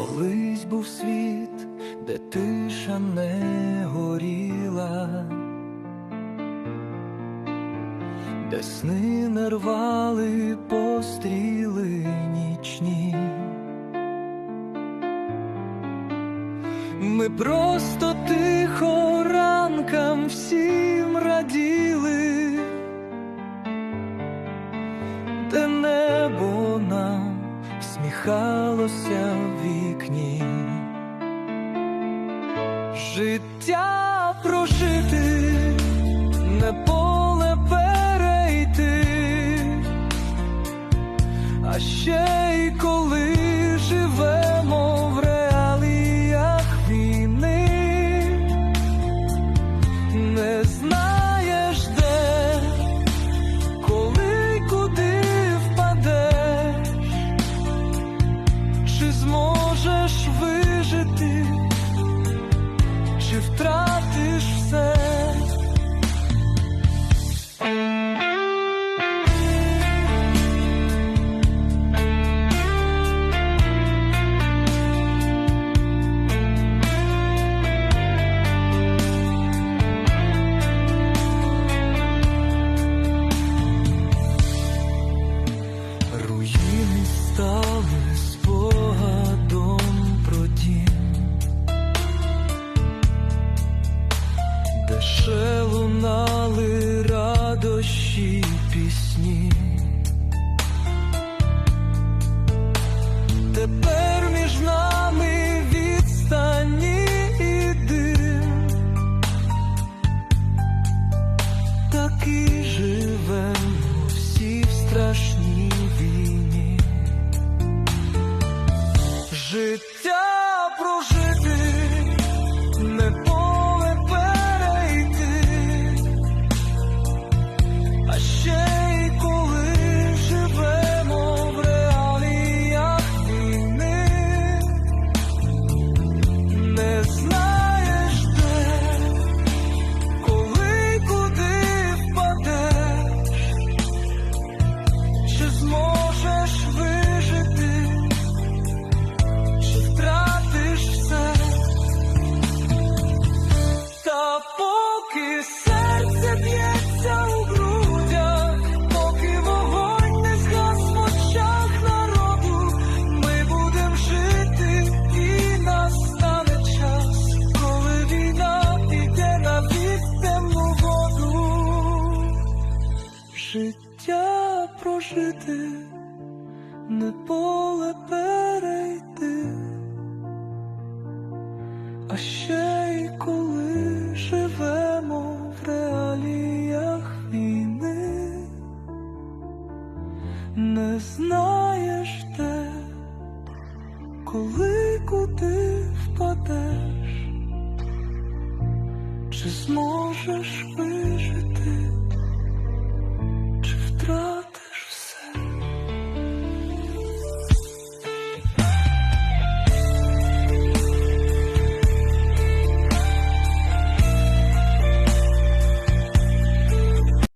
Колись був світ, де тиша не горіла, де сни не рвали постріли нічні. Ми просто тихо ранкам всім раділи, де небо всміхалося в вікні. Життя прожити, прожити, поки серце б'ється у грудях, поки вогонь не згас в очах народу, ми будем жити, і настане час, коли війна піде на відтемну воду. Життя прожити, не поле перейти, а ще не знаєш те, коли куди впадеш, чи зможеш вижити.